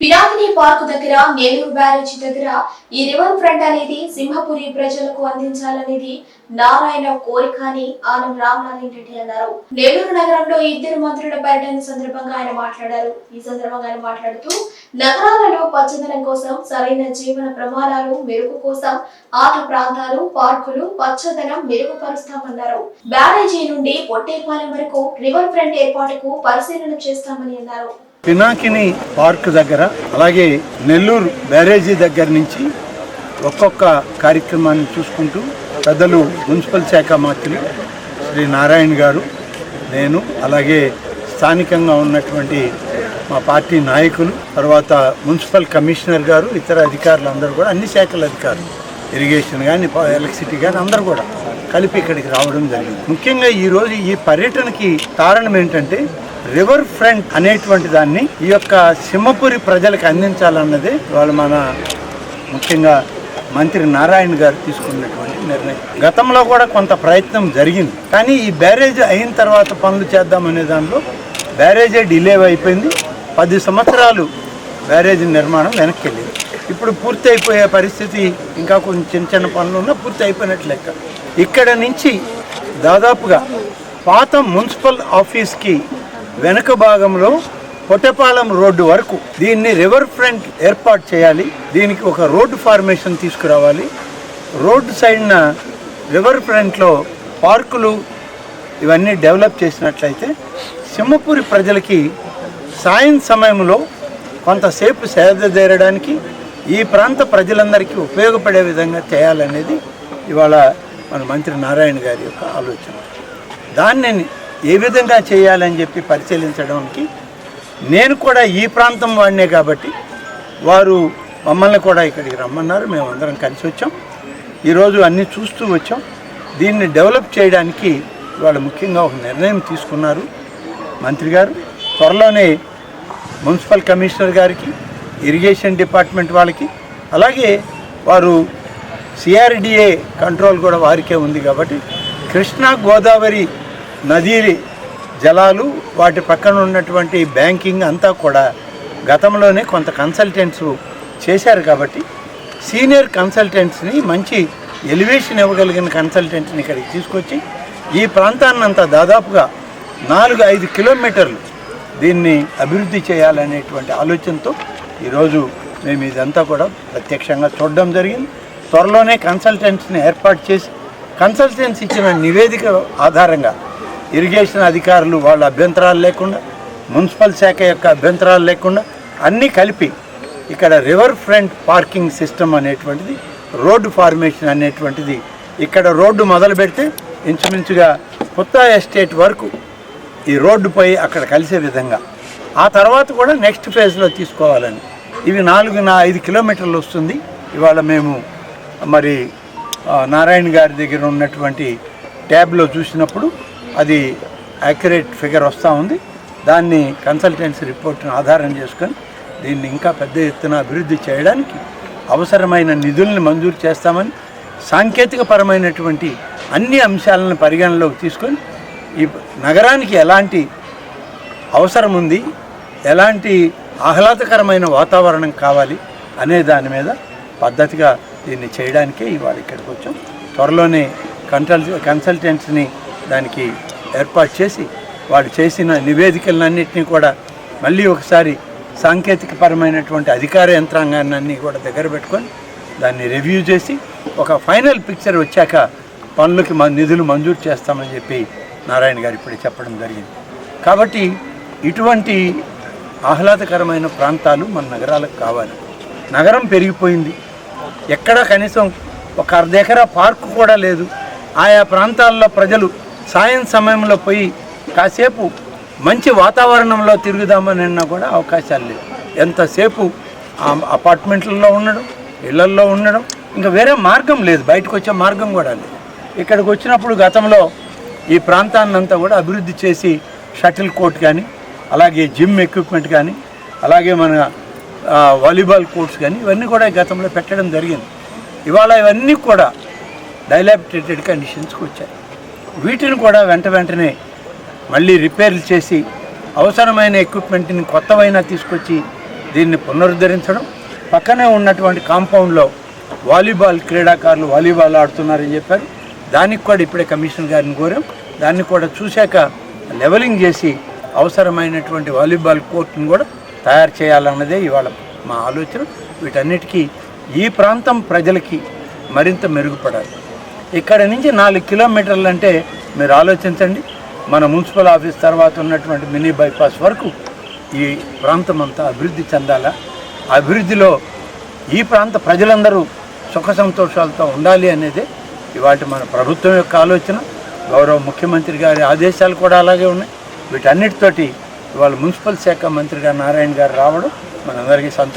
పిరాకిని park దగ్గర నెల్లూరు బ్యారేజీ దగ్గర ఈ రివర్ ఫ్రంట్ అనేది సింహపురి ప్రజలకు అందించాలనేది నారాయణ కోరిక అని ఆనం రామనారాయణ రెడ్డి అన్నారు. నెల్లూరు నగరంలో ఇద్దరు మంత్రుల పర్యటన సందర్భంగా ఆయన మాట్లాడారు. ఈ సందర్భంగా ఆయన మాట్లాడుతూ నగరాలలో పచ్చదనం కోసం సరైన జీవన ప్రమాణాలు మెరుగు కోసం ఆట ప్రాంతాలు పార్కులు పచ్చదనం మెరుగుపరుస్తామన్నారు. బ్యారేజీ నుండి పొట్టేపాలెం వరకు రివర్ ఫ్రంట్ ఏర్పాటుకు పరిశీలన చేస్తామని అన్నారు. పినాకిని పార్క్ దగ్గర అలాగే నెల్లూరు బ్యారేజీ దగ్గర నుంచి ఒక్కొక్క కార్యక్రమాన్ని చూసుకుంటూ పెద్దలు మున్సిపల్ శాఖ మంత్రి శ్రీ నారాయణ గారు నేను అలాగే స్థానికంగా ఉన్నటువంటి మా పార్టీ నాయకులు తర్వాత మున్సిపల్ కమిషనర్ గారు ఇతర అధికారులు అందరూ కూడా అన్ని శాఖల అధికారులు ఇరిగేషన్ కానీ ఎలక్ట్రిసిటీ కానీ అందరూ కూడా కలిపి ఇక్కడికి రావడం జరిగింది. ముఖ్యంగా ఈరోజు ఈ పర్యటనకి కారణం ఏంటంటే రివర్ ఫ్రంట్ అనేటువంటి దాన్ని ఈ యొక్క సింహపురి ప్రజలకు అందించాలన్నదే వాళ్ళు మన ముఖ్యంగా మంత్రి నారాయణ గారు తీసుకున్నటువంటి నిర్ణయం. గతంలో కూడా కొంత ప్రయత్నం జరిగింది. కానీ ఈ బ్యారేజ్ అయిన తర్వాత పనులు చేద్దామనే దానిలో బ్యారేజే డిలే అయిపోయింది. పది సంవత్సరాలు బ్యారేజ్ నిర్మాణం వెనక్కి వెళ్ళింది ఇప్పుడు పూర్తి అయిపోయే పరిస్థితి ఇంకా కొంచెం చిన్న చిన్న పనులు ఉన్నా పూర్తి అయిపోయినట్లు లెక్క. ఇక్కడ నుంచి దాదాపుగా పాత మున్సిపల్ ఆఫీస్కి వెనుక భాగంలో పొట్టపాలెం రోడ్డు వరకు దీన్ని రివర్ ఫ్రంట్ ఏర్పాటు చేయాలి. దీనికి ఒక రోడ్డు ఫార్మేషన్ తీసుకురావాలి. రోడ్డు సైడ్న రివర్ ఫ్రంట్లో పార్కులు ఇవన్నీ డెవలప్ చేసినట్లయితే సింహపూరి ప్రజలకి సాయం సమయంలో కొంతసేపు సేద చేరడానికి ఈ ప్రాంత ప్రజలందరికీ ఉపయోగపడే విధంగా చేయాలనేది ఇవాళ మన మంత్రి నారాయణ గారి యొక్క ఆలోచన. దాన్ని ఏ విధంగా చేయాలని చెప్పి పరిశీలించడానికి నేను కూడా ఈ ప్రాంతం వాడినే కాబట్టి వారు మమ్మల్ని కూడా ఇక్కడికి రమ్మన్నారు. మేము అందరం కలిసి వచ్చాం. ఈరోజు అన్నీ చూస్తూ వచ్చాం. దీన్ని డెవలప్ చేయడానికి వాళ్ళు ముఖ్యంగా ఒక నిర్ణయం తీసుకున్నారు. మంత్రి గారు త్వరలోనే మున్సిపల్ కమిషనర్ గారికి ఇరిగేషన్ డిపార్ట్మెంట్ వాళ్ళకి అలాగే వారు సిఆర్డిఏ కంట్రోల్ కూడా వారికే ఉంది కాబట్టి కృష్ణా గోదావరి నదీ జలాలు వాటి పక్కన ఉన్నటువంటి బ్యాంకింగ్ అంతా కూడా గతంలోనే కొంత కన్సల్టెంట్స్ చేశారు కాబట్టి సీనియర్ కన్సల్టెంట్స్ని మంచి ఎలివేషన్ ఇవ్వగలిగిన కన్సల్టెంట్ని ఇక్కడికి తీసుకొచ్చి ఈ ప్రాంతాన్నంతా దాదాపుగా నాలుగు ఐదు కిలోమీటర్లు దీన్ని అభివృద్ధి చేయాలనేటువంటి ఆలోచనతో ఈరోజు మేము ఇదంతా కూడా ప్రత్యక్షంగా చూడడం జరిగింది. త్వరలోనే కన్సల్టెంట్స్ని ఏర్పాటు చేసి కన్సల్టెంట్స్ ఇచ్చిన నివేదిక ఆధారంగా ఇరిగేషన్ అధికారులు వాళ్ళ అభ్యంతరాలు లేకుండా మున్సిపల్ శాఖ యొక్క అభ్యంతరాలు లేకుండా అన్నీ కలిపి ఇక్కడ రివర్ ఫ్రంట్ పార్కింగ్ సిస్టమ్ అనేటువంటిది రోడ్డు ఫార్మేషన్ అనేటువంటిది ఇక్కడ రోడ్డు మొదలు పెడితే ఇంచుమించుగా కొత్త ఎస్టేట్ వరకు ఈ రోడ్డుపై అక్కడ కలిసే విధంగా. ఆ తర్వాత కూడా నెక్స్ట్ ఫేజ్లో తీసుకోవాలని. ఇవి నాలుగు నా ఐదు కిలోమీటర్లు వస్తుంది. ఇవాళ మేము మరి నారాయణ గారి దగ్గర ఉన్నటువంటి ట్యాబ్లో చూసినప్పుడు అది యాక్యురేట్ ఫిగర్ వస్తూ ఉంది. దాన్ని కన్సల్టెన్సీ రిపోర్ట్ను ఆధారం చేసుకొని దీన్ని ఇంకా పెద్ద ఎత్తున అభివృద్ధి చేయడానికి అవసరమైన నిధుల్ని మంజూరు చేస్తామని సాంకేతికపరమైనటువంటి అన్ని అంశాలను పరిగణలోకి తీసుకొని ఈ నగరానికి ఎలాంటి అవసరం ఉంది ఎలాంటి ఆహ్లాదకరమైన వాతావరణం కావాలి అనే దాని మీద పద్ధతిగా దీన్ని చేయడానికే ఇవాళ ఇక్కడికి వచ్చాం. త్వరలోనే కన్సల్ కన్సల్టెంట్స్ని దానికి ఏర్పాటు చేసి వాళ్ళు చేసిన నివేదికలన్నింటినీ కూడా మళ్ళీ ఒకసారి సాంకేతికపరమైనటువంటి అధికార యంత్రాంగాన్ని అన్నీ కూడా దగ్గర పెట్టుకొని దాన్ని రివ్యూ చేసి ఒక ఫైనల్ పిక్చర్ వచ్చాక పనులకి మా నిధులు మంజూరు చేస్తామని చెప్పి నారాయణ గారు ఇప్పుడే చెప్పడం జరిగింది. కాబట్టి ఇటువంటి ఆహ్లాదకరమైన ప్రాంతాలు మన నగరాలకు కావాలి. నగరం పెరిగిపోయింది. ఎక్కడా కనీసం ఒక అర్ధ ఎకరా పార్కు కూడా లేదు. ఆయా ప్రాంతాల్లో ప్రజలు సాయం సమయంలో పోయి కాసేపు మంచి వాతావరణంలో తిరుగుదామని అన్నా కూడా అవకాశాలు లేవు. ఎంతసేపు అపార్ట్మెంట్లలో ఉండడం ఇళ్ళల్లో ఉండడం ఇంకా వేరే మార్గం లేదు. బయటకు వచ్చే మార్గం కూడా లేదు. ఇక్కడికి వచ్చినప్పుడు గతంలో ఈ ప్రాంతాన్నంతా కూడా అభివృద్ధి చేసి షటిల్ కోర్ట్ కానీ అలాగే జిమ్ ఎక్విప్మెంట్ కానీ అలాగే మన వాలీబాల్ కోర్ట్స్ కానీ ఇవన్నీ కూడా గతంలో పెట్టడం జరిగింది. ఇవాళ ఇవన్నీ కూడా డైలాబిటేటెడ్ కండిషన్స్కి వచ్చాయి. వీటిని కూడా వెంట వెంటనే మళ్ళీ రిపేర్లు చేసి అవసరమైన ఎక్విప్మెంట్ని కొత్తవైనా తీసుకొచ్చి దీన్ని పునరుద్ధరించడం పక్కనే ఉన్నటువంటి కాంపౌండ్లో వాలీబాల్ క్రీడాకారులు వాలీబాల్ ఆడుతున్నారని చెప్పారు. దానికి కూడా ఇప్పుడే కమిషనర్ గారిని కోరాం. దాన్ని కూడా చూశాక లెవెలింగ్ చేసి అవసరమైనటువంటి వాలీబాల్ కోర్టును కూడా తయారు చేయాలన్నదే ఇవాళ మా ఆలోచన. వీటన్నిటికీ ఈ ప్రాంతం ప్రజలకి మరింత మెరుగుపడాలి. ఇక్కడ నుంచి నాలుగు కిలోమీటర్లు అంటే మీరు ఆలోచించండి. మన మున్సిపల్ ఆఫీస్ తర్వాత ఉన్నటువంటి మినీ బైపాస్ వరకు ఈ ప్రాంతం అంతా అభివృద్ధి చెందాలా? అభివృద్ధిలో ఈ ప్రాంత ప్రజలందరూ సుఖ సంతోషాలతో ఉండాలి అనేది ఇవాటి మన ప్రభుత్వం యొక్క ఆలోచన. గౌరవ ముఖ్యమంత్రి గారి ఆదేశాలు కూడా అలాగే ఉన్నాయి. వీటన్నిటితోటి ఇవాళ మున్సిపల్ శాఖ మంత్రిగా నారాయణ గారు రావడం మనందరికీ సంతోషం.